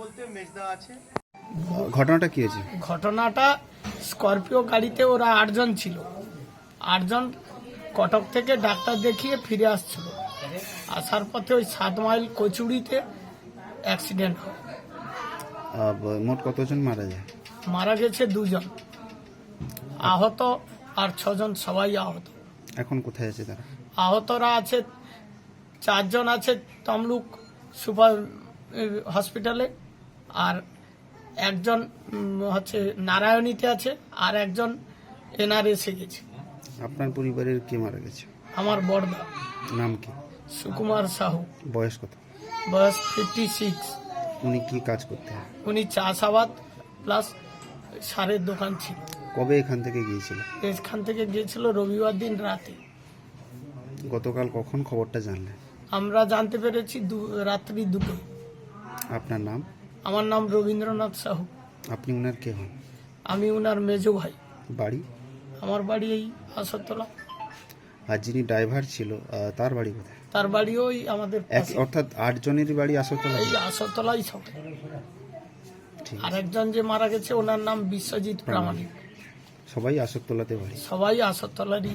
বলতে মেজদা আছে। ঘটনাটা কি হয়েছে? ঘটনাটা স্করপিও গাড়িতে ওরা আটজন ছিল। আটজন কটক থেকে ডাক্তার দেখিয়ে ফিরে আসছিল। আসার পথে ওই সাত মাইল কচুরিতে অ্যাক্সিডেন্ট হয়। মোট কতজন মারা যায়? মারা গেছে দুজন। আহত আর ছজন সবাই আহত। এখন কোথায় আছে তারা? আহতরা আছে চারজন আছে তমলুক সুপার হসপিটালে। আর একজন হচ্ছে নারায়ণীতে আছে আর একজন এনআরএসে গেছে। আপনার পরিবারের কে মারা গেছে? আমার বড়দা নাম কি? সুকুমার সাহু। বয়স কত? বয়স ফিফটি সিক্স উনি কি কাজ করতে হয় উনি চাষাবাদ প্লাস সারের দোকান ছিল। কবে এখান থেকে গিয়েছিল? এখান থেকে গিয়েছিল রবিবার দিন রাতে। গতকাল কখন খবরটা জানলেন? আমরা জানতে পেরেছি রাত্রি দুটো। আপনার নাম? আমার নাম রবীন্দ্রনাথ সাহু। আপনি উনার কে হন? আমি ওনার মেজো ভাই। বাড়ি? আমার বাড়ি এই আসরতলা আর যিনি ড্রাইভার ছিল আহ, তার বাড়ি কোথায়? তার বাড়ি ওই আমাদের এক পাশে। অর্থাৎ আট জনেরই বাড়ি আসরতলা এই আসরতলাই সব ঠিক আর একজন যে মারা গেছে ওনার নাম বিশ্বজিৎ প্রামাণিক। সবাই আসরতলাতে বাড়ি? সবাই আসরতলারই